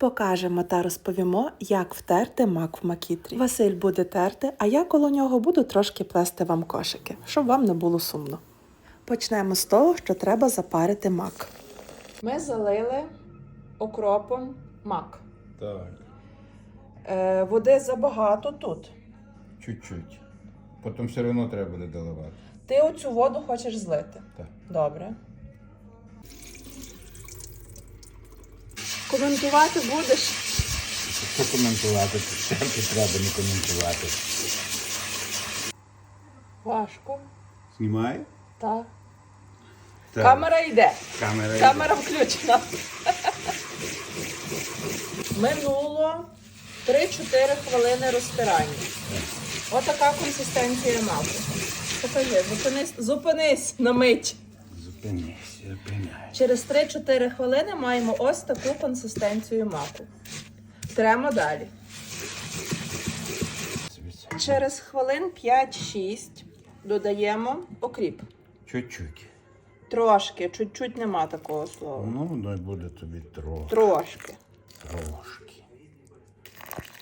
Покажемо та розповімо, як втерти мак в макітрі. Василь буде терти, а я коло нього буду трошки плести вам кошики, щоб вам не було сумно. Почнемо з того, що треба запарити мак. Ми залили окропом мак. Так, Е, води забагато тут. чуть-чуть. Потім все одно треба буде доливати. Ти оцю воду хочеш злити. Так. Добре. Коментувати будеш? Що коментувати? Терпі треба не коментувати. Важко. Знімає? Так. Так. Камера йде. Камера. йде. Включена. Минуло 3-4 хвилини розтирання. Отака консистенція маку. Покажи, зупинись, зупинись на мить. Через 3-4 хвилини маємо ось таку консистенцію маку. Тремо далі. Через хвилин 5-6 додаємо окріп. Чуть-чуть. Трошки, чуть-чуть нема такого слова. Ну, і буде тобі трохи. Трошки. Трошки.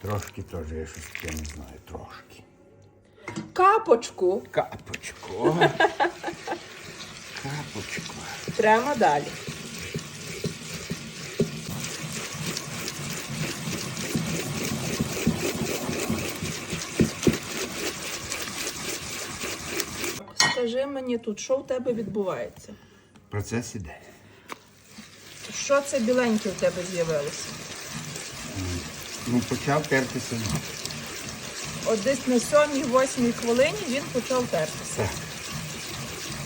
Трошки теж я щось таке не знаю. Трошки. Капочку Капочку. Капочку. тремо далі. Скажи мені тут, що в тебе відбувається? Процес іде. Що це біленьке в тебе з'явилося? Ну, почав тертися. От десь на 7-8 хвилині він почав тертися. Так.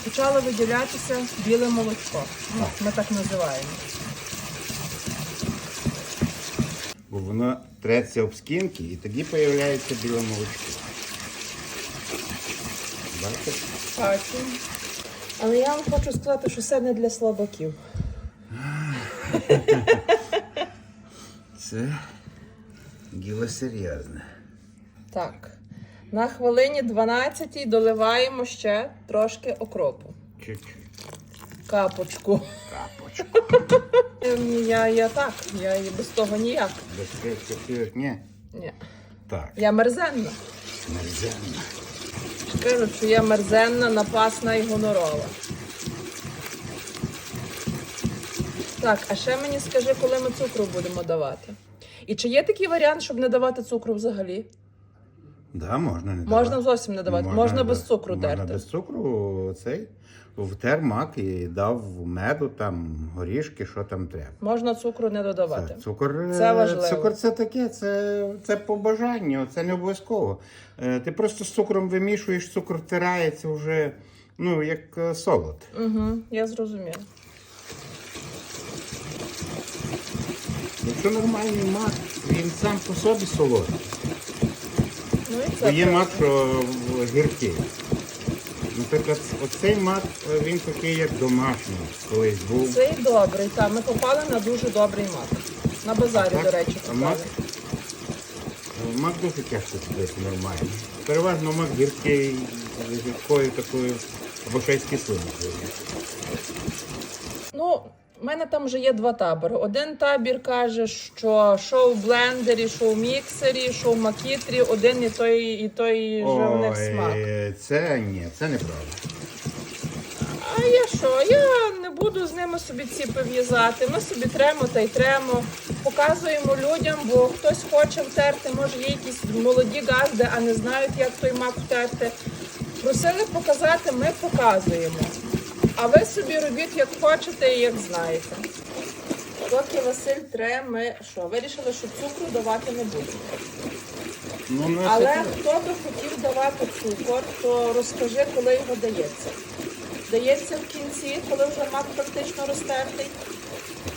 Почало виділятися біле молочко. Ну, ми так називаємо. Бо воно треться об скінки і тоді з'являється біле молочко. Бачите? Бачу. Але я вам хочу сказати, що це не для слабаків. Це діло серйозне. Так. На хвилині 12 доливаємо ще трошки окропу. Чуть-чуть. Капочку. Капочку. Ем, Я, я так, я і без того ніяк. Без трьох ні. Ні. Так. Я мерзенна. Мерзенно. Кажуть, що я мерзенна, напасна і гонорова. Так, а ще мені скажи, коли ми цукру будемо давати. І чи є такий варіант, щоб не давати цукру взагалі? Да, можна не Можна давати. зовсім не давати, можна без да. цукру Можна терти. без цукру цей втер мак і дав меду, там, горішки, що там треба. Можна цукру не додавати. Це, цукор, е, Це важливо. Цукор це таке, це, це по бажанню, це не обов'язково. Е, Ти просто з цукром вимішуєш, цукор втирається вже ну, як е, солод. Угу, я зрозуміла. Якщо нормальний мак, він сам по собі солодкий. Ну є мак, що в- гіркий. Наприклад, оцей мак, е, він такий, як домашній колись був. Цей добрий, так. Ми попали на дуже добрий мак. На базарі, Так, до речі, а мак, попали. е, мак дуже тяжко купити нормально. Переважно мак гіркий з гіркою такою або з кислинкою. Ну, в мене там вже є два табори. Один табір каже, що що в блендері, що в міксері, що в макітрі, один і той, і той же в них смак. це ні, це неправда. А я що? Я не буду з ними собі ціпи в'язати. Ми собі тремо та й тремо. Показуємо людям, бо хтось хоче втерти, може є якісь молоді газди, а не знають, як той мак втерти. Просили показати, ми показуємо. А ви собі робіть, як хочете і як знаєте. Поки Василь тре, ми що, вирішили, що цукру давати не будемо. Ну, Але хто би хотів давати цукор, то розкажи, коли його дається. Дається в кінці, коли вже мак практично розтертий.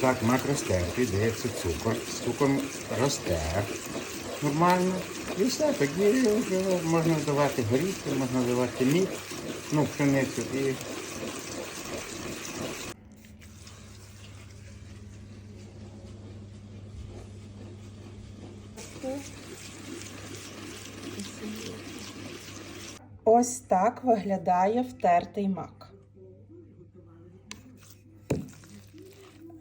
Так, мак розтертий, дається цукор. Цукор росте. Нормально. І все, тоді можна давати горіхи, можна давати мід, ну, пшеницю і. Ось так виглядає втертий мак.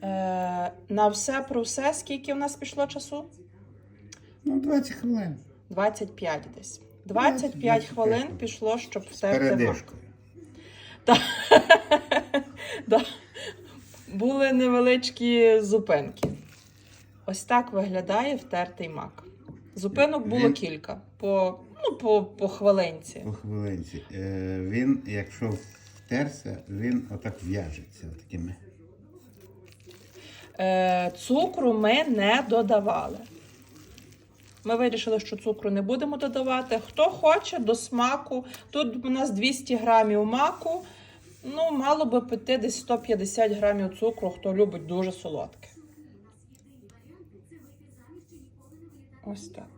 Е, на все про все, скільки в нас пішло часу? Ну, 20 хвилин. 25 десь. 25 25 хвилин пішло, щоб втерти мак. передишкою. Да. Були невеличкі зупинки. Ось так виглядає втертий мак. Зупинок було Він- кілька. По, ну, по, по хвилинці. По хвилинці. Е, він, якщо втерся, він отак в'яжеться такими. Е, цукру ми не додавали. Ми вирішили, що цукру не будемо додавати. Хто хоче до смаку. Тут у нас 200 грамів маку. Ну, мало би піти десь 150 грамів цукру, хто любить дуже солодке. Ось так.